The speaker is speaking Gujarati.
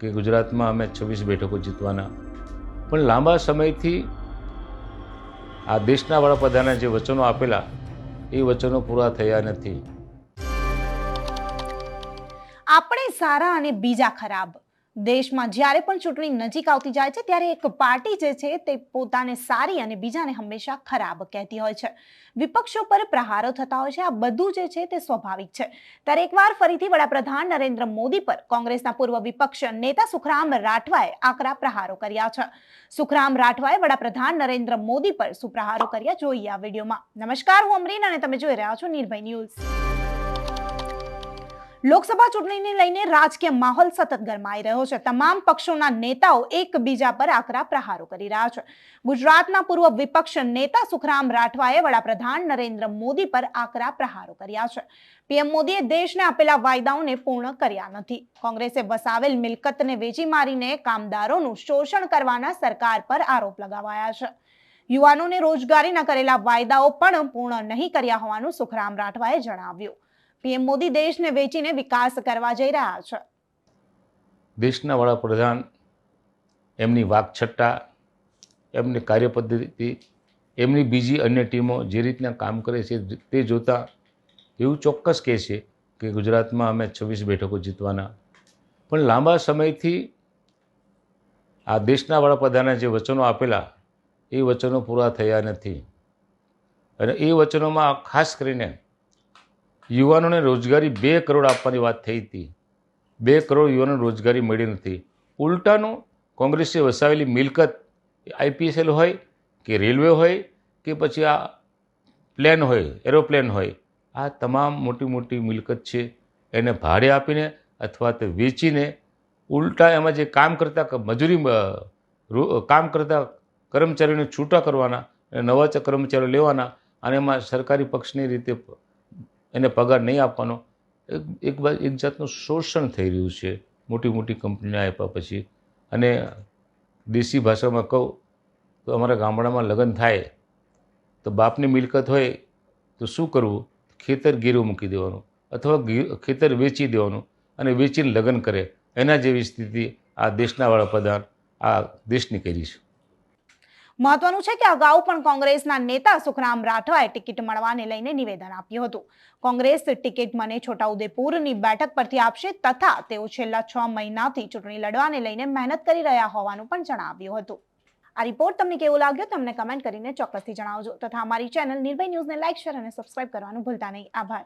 કે ગુજરાતમાં અમે છવ્વીસ બેઠકો જીતવાના. પણ લાંબા સમયથી આ દેશના વડાપ્રધાને જે વચનો આપેલા, એ વચનો પૂરા થયા નથી. આપણે સારા અને બીજા ખરાબ. દેશમાં જ્યારે પણ ચૂંટણી નજીક આવતી જાય છે, ત્યારે એક પાર્ટી જે છે તે પોતાને સારી અને બીજાને હંમેશા ખરાબ કહેતી હોય છે. વિપક્ષો પર પ્રહારો થતા હોય છે. આ બધું જે છે તે સ્વાભાવિક છે. ત્યારે એકવાર ફરીથી વડાપ્રધાન નરેન્દ્ર મોદી પર કોંગ્રેસના પૂર્વ વિપક્ષ નેતા સુખરામ રાઠવાએ આકરા પ્રહારો કર્યા છે. સુખરામ રાઠવાએ વડાપ્રધાન નરેન્દ્ર મોદી પર સુપ્રહારો કર્યા. જોઈએ આ વિડીયોમાં. નમસ્કાર, હું અમરીન અને તમે જોઈ રહ્યા છો નિર્ભય ન્યૂઝ. લોકસભા ચૂંટણીને લઈને રાજકીય માહોલ સતત ગરમાઈ રહ્યો છે. તમામ પક્ષોના નેતાઓ એકબીજા પર આકરા પ્રહારો કરી રહ્યા છે. ગુજરાતના પૂર્વ વિપક્ષ નેતા સુખરામ રાઠવાએ વડાપ્રધાન નરેન્દ્ર મોદી પર આકરા પ્રહારો કર્યા છે. પીએમ મોદીએ દેશને આપેલા વાયદાઓને પૂર્ણ કર્યા નથી. કોંગ્રેસે વસાવેલ મિલકતને વેચી મારીને કામદારોનું શોષણ કરવાના સરકાર પર આરોપ લગાવાયા છે. યુવાનોને રોજગારીના કરેલા વાયદાઓ પણ પૂર્ણ નહીં કર્યા હોવાનું સુખરામ રાઠવાએ જણાવ્યું. પીએમ મોદી દેશને વેચીને વિકાસ કરવા જઈ રહ્યા છે. દેશના વડાપ્રધાન એમની વાકછટ્ટા એમની કાર્યપદ્ધતિ, એમની બીજી અન્ય ટીમો જે રીતના કામ કરે છે તે જોતાં એવું ચોક્કસ કહે છે કે ગુજરાતમાં અમે છવ્વીસ બેઠકો જીતવાના. પણ લાંબા સમયથી આ દેશના વડાપ્રધાને જે વચનો આપેલા, એ વચનો પૂરા થયા નથી. અને એ વચનોમાં ખાસ કરીને યુવાનોને રોજગારી બે કરોડ આપવાની વાત થઈ હતી. બે કરોડ યુવાનોને રોજગારી મળી નથી. ઉલટાનું કોંગ્રેસે વસાવેલી મિલકત આઈપીએસએલ હોય કે રેલવે હોય કે પછી આ પ્લેન હોય, એરોપ્લેન હોય, આ તમામ મોટી મોટી મિલકત છે. એને ભાડે આપીને અથવા તો વેચીને ઉલટા એમાં જે કામ કરતા મજૂરી કામ કરતા કર્મચારીઓને છૂટા કરવાના, અને નવા કર્મચારીઓ લેવાના, અને એમાં સરકારી પક્ષની રીતે એને પગાર નહીં આપવાનો. એક એક બાજુ એક જાતનું શોષણ થઈ રહ્યું છે મોટી મોટી કંપનીને આપ્યા પછી. અને દેશી ભાષામાં કહું, તો અમારા ગામડામાં લગ્ન થાય, તો બાપની મિલકત હોય, તો શું કરવું? ખેતર ગીરું મૂકી દેવાનું અથવા ખેતર વેચી દેવાનું અને વેચીને લગ્ન કરે. એના જેવી સ્થિતિ આ દેશના વડાપ્રધાન, આ દેશની કરી છે. મહત્વનું છે કે અગાઉ પણ કોંગ્રેસના નેતા સુખરામ રાઠવાએ ટિકિટ મળવાને લઈને નિવેદન આપ્યું હતું. કોંગ્રેસ ટિકિટ મને છોટાઉદેપુરની બેઠક પરથી આપશે તથા તેઓ છેલ્લા છ મહિનાથી ચૂંટણી લડવાને લઈને મહેનત કરી રહ્યા હોવાનું પણ જણાવ્યું હતું. આ રિપોર્ટ તમને કેવો લાગ્યો તમને કમેન્ટ કરીને ચોક્કસથી જણાવજો. તથા અમારી ચેનલ નિર્ભય ન્યૂઝને લાઇક શેર અને સબસ્ક્રાઇબ કરવાનું ભૂલતા નહીં. આભાર.